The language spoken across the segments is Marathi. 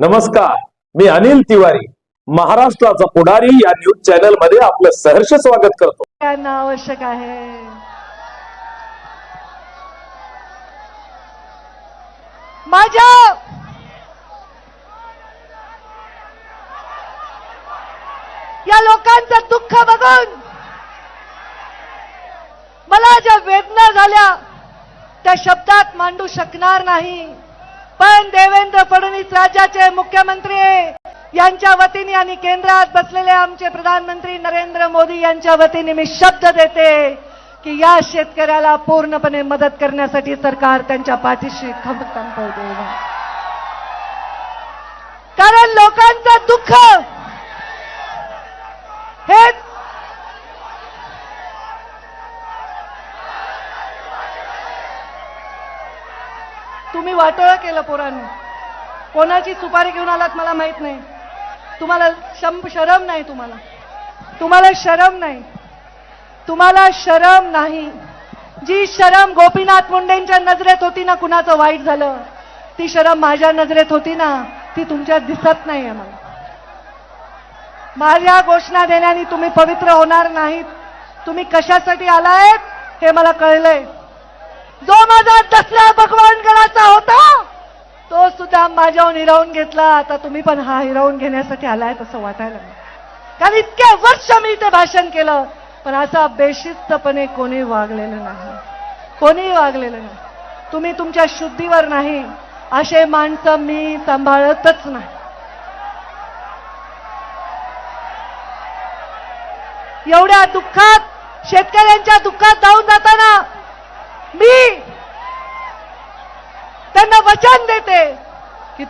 नमस्कार मी अनिल तिवारी महाराष्ट्राचा पुढारी या न्यूज चॅनलमध्ये आपलं सहर्ष स्वागत करतो. त्यांना आवश्यक आहे. माझ्या या लोकांचं दुःख बघून मला ज्या वेदना झाल्या त्या शब्दात मांडू शकणार नाही. पण देवेंद्र फडणवीस राज्याचे मुख्यमंत्री यांच्या वतीने आणि केंद्रात बसलेले आमचे प्रधानमंत्री नरेंद्र मोदी यांच्या वतीने मी शब्द देते की या शेतकऱ्याला पूर्णपणे मदत करण्यासाठी सरकार त्यांच्या पाठीशी खबर उभे कारण लोकांचं दुःख हेच तुम्ही वाटोळं केलं पोरांनी. कोणाची सुपारी घेऊन आलात मला माहीत नाही. तुम्हाला शम शरम नाही तुम्हाला. तुम्हाला शरम नाही. तुम्हाला शरम नाही. जी शरम गोपीनाथ मुंडेंच्या नजरेत होती ना कुणाचं वाईट झालं ती शरम माझ्या नजरेत होती ना ती तुमच्यात दिसत नाही मला माझ्या घोषणा देण्याने तुम्ही पवित्र होणार नाहीत. तुम्ही कशासाठी आलायत हे मला कळलंय. जो माझा दसरा भगवानगडाचा होता तो सुद्धा माझ्याहून हिरावून घेतला. आता तुम्ही पण हा हिरावून घेण्यासाठी आलाय तसं वाटायला कारण इतक्या वर्ष मी इथे भाषण केलं पण असा बेशिस्तपणे कोणी वागलेलं नाही. कोणी वागलेलं नाही. तुम्ही तुमच्या शुद्धीवर नाही. असे माणसं मी सांभाळतच नाही. एवढ्या दुःखात शेतकऱ्यांच्या दुःखात जाऊन जाताना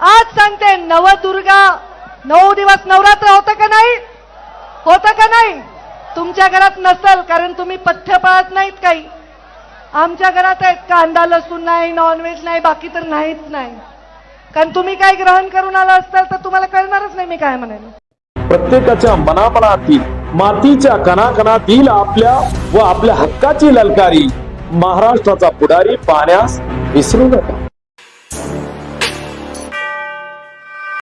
आज सांगते नवदुर्गा नऊ दिवस नवरात्र होतं का नाही? होतं का नाही? तुमच्या घरात नसल कारण तुम्ही पथ्य पाळत नाहीत काही. आमच्या घरात आहेत कांदा लसूण नाही नॉनव्हेज नाही बाकी तर नाहीच नाही. कारण तुम्ही काय ग्रहण करून आला असाल तर तुम्हाला कळणारच नाही मी काय म्हणेन. प्रत्येकाच्या मनामनातील मातीच्या कणाकणातील आपल्या व आपल्या हक्काची ललकारी महाराष्ट्राचा पुढारी पाहण्यास विसरू नका.